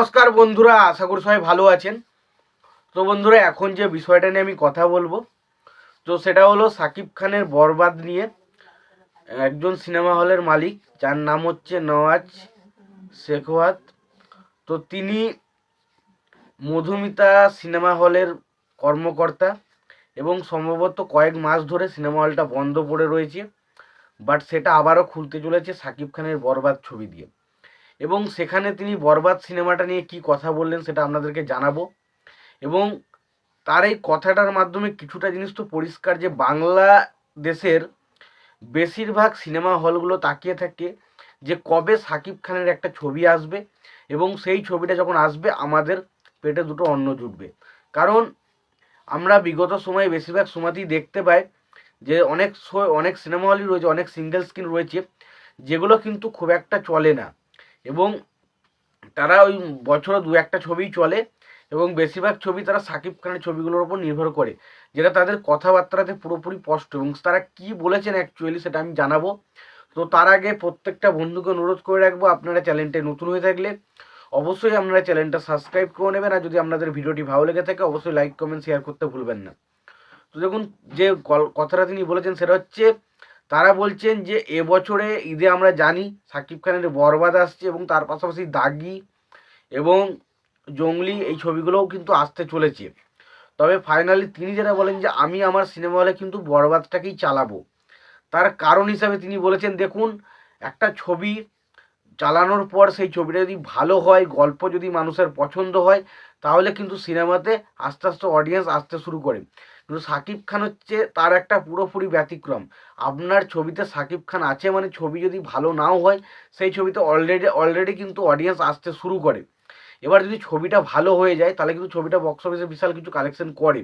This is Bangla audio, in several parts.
নমস্কার বন্ধুরা, আশা করি সবাই ভালো আছেন। তো বন্ধুরা, এখন যে বিষয়টা নিয়ে আমি কথা বলব, তো সেটা হলো সাকিব খানের বরবাদ নিয়ে। একজন সিনেমা হলের মালিক, যার নাম হচ্ছে নওয়াজ শেখওয়াত। তো তিনি মধুমিতা সিনেমা হলের কর্মকর্তা এবং সম্ভবত কয়েক মাস ধরে সিনেমা হলটা বন্ধ পড়ে রয়েছে। বাট সেটা আবারও খুলতে চলেছে সাকিব খানের বরবাদ ছবি দিয়ে। এবং সেখানে তিনি বরবাদ সিনেমাটা নিয়ে কি কথা বললেন সেটা আপনাদেরকে জানাব। এবং তার এই কথাটার মাধ্যমে কিছুটা জিনিস তো পরিষ্কার যে বাংলা দেশের বেশিরভাগ সিনেমা হলগুলো তাকিয়ে থাকে যে কবে সাকিব খানের একটা ছবি আসবে এবং সেই ছবিটা যখন আসবে আমাদের পেটে দুটো অন্ন জুটবে। কারণ আমরা বিগত সময়ে বেশিরভাগ সময়তেই দেখতে পাই যে অনেক অনেক সিনেমা হলই রয়েছে, অনেক সিঙ্গেল স্ক্রিন রয়েছে, যেগুলো কিন্তু খুব একটা চলে না। এবং তারা ওই বছরে দু একটা ছবিই চলে এবং বেশিরভাগ ছবি তারা সাকিব খানের ছবিগুলোর ওপর নির্ভর করে, যেটা তাদের কথাবার্তাতে পুরোপুরি স্পষ্ট এবং তারা কি বলেছেন অ্যাকচুয়ালি সেটা আমি জানাব। তো তার আগে প্রত্যেকটা বন্ধুকে অনুরোধ করে রাখব, আপনারা চ্যানেলটা নতুন হয়ে থাকলে অবশ্যই আপনারা চ্যানেলটা সাবস্ক্রাইব করে নেবেন আর যদি আপনাদের ভিডিওটি ভালো লেগে থাকে অবশ্যই লাইক কমেন্ট শেয়ার করতে ভুলবেন না। তো দেখুন, যে কথাটা তিনি বলেছেন সেটা হচ্ছে তারা বলছেন যে এবছরে ঈদে আমরা জানি সাকিব খানের বরবাদ আসছে এবং তার পাশাপাশি দাগি এবং জঙ্গলি এই ছবিগুলোও কিন্তু আসতে চলেছে। তবে ফাইনালি তিনি যেটা বলেন যে, আমি আমার সিনেমা হলে কিন্তু বরবাদটাকেই চালাবো। তার কারণ হিসাবে তিনি বলেছেন, দেখুন, একটা ছবি চালানোর পর সেই ছবিটা যদি ভালো হয়, গল্প যদি মানুষের পছন্দ হয়, তাহলে কিন্তু সিনেমাতে আস্তে আস্তে অডিয়েন্স আসতে শুরু করে। কিন্তু সাকিব খান হচ্ছে তার একটা পুরোপুরি ব্যতিক্রম। আপনার ছবিতে সাকিব খান আছে মানে ছবি যদি ভালো নাও হয়, সেই ছবিতে অলরেডি অলরেডি কিন্তু অডিয়েন্স আসতে শুরু করে। এবার যদি ছবিটা ভালো হয়ে যায়, তাহলে কিন্তু ছবিটা বক্স অফিসে বিশাল কিছু কালেকশন করে।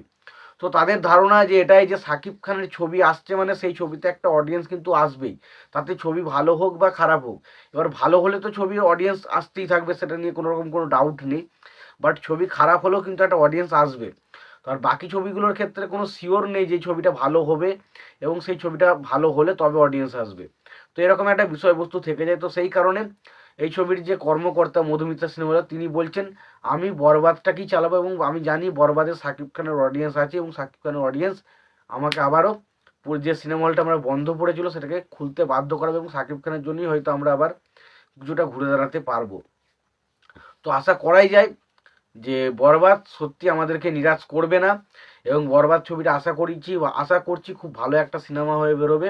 তো তাদের ধারণা যে এটাই যে সাকিব খানের ছবি আসছে মানে সেই ছবিতে একটা অডিয়েন্স কিন্তু আসবেই। তাতে ছবি ভালো হোক বা খারাপ হোক। এবার ভালো হলে তো ছবির অডিয়েন্স আসতেই থাকবে, সেটা নিয়ে কোনো রকম কোনো ডাউট নেই। বাট ছবি খারাপ হলেও কিন্তু একটা অডিয়েন্স আসবে। আর বাকি ছবিগুলোর ক্ষেত্রে কোনো শিওর নেই যে ছবিটা ভালো হবে এবং সেই ছবিটা ভালো হলে তবে অডিয়েন্স আসবে। তো এরকম একটা বিষয়বস্তু থেকে যায়। তো সেই কারণে এই ছবির যে কর্মকর্তা মধুমিতা সিনেমা তিনি বলছেন, আমি বরবাদটাকেই চালাবো এবং আমি জানি বরবাদে সাকিব খানের অডিয়েন্স আছে এবং সাকিব খানের অডিয়েন্স আমাকে আবারও যে সিনেমা হলটা আমরা বন্ধ পড়েছিল সেটাকে খুলতে বাধ্য করাবে এবং সাকিব খানের জন্যই হয়তো আমরা আবার কিছুটা ঘুরে দাঁড়াতে পারব। তো আশা করাই যায় যে বরবাদ সত্যি আমাদেরকে নিরাশ করবে না এবং বরবাদ ছবিটা আশা করেছি বা আশা করছি খুব ভালো একটা সিনেমা হয়ে বেরোবে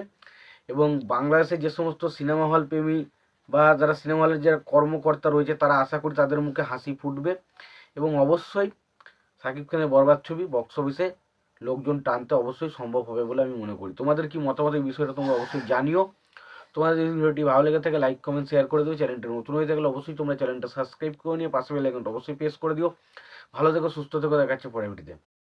এবং বাংলাদেশে যে সমস্ত সিনেমা হল প্রেমী বা যারা সিনেমা হলের যারা কর্মকর্তা রয়েছে তারা আশা করি তাদের মুখে হাসি ফুটবে এবং অবশ্যই সাকিব খানের বরবাদ ছবি বক্স অফিসে লোকজন টানতে অবশ্যই সম্ভব হবে বলে আমি মনে করি। তোমাদের কি মতামত এই বিষয়টা তোমরা অবশ্যই জানিও। তোমাদের যদি ভিডিওটি ভালো লেগে থাকে লাইক কমেন্ট শেয়ার করে দিও। চ্যানেলটা নতুন হয়ে থাকলে অবশ্যই তোমরা চ্যানেলটা সাবস্ক্রাইব করে নিয়ে পাশে বেল আইকনটা অবশ্যই প্রেস করে দিও। ভালো থেকো, সুস্থ থেকো, দেখাচ্ছে পরে ভিডিওতে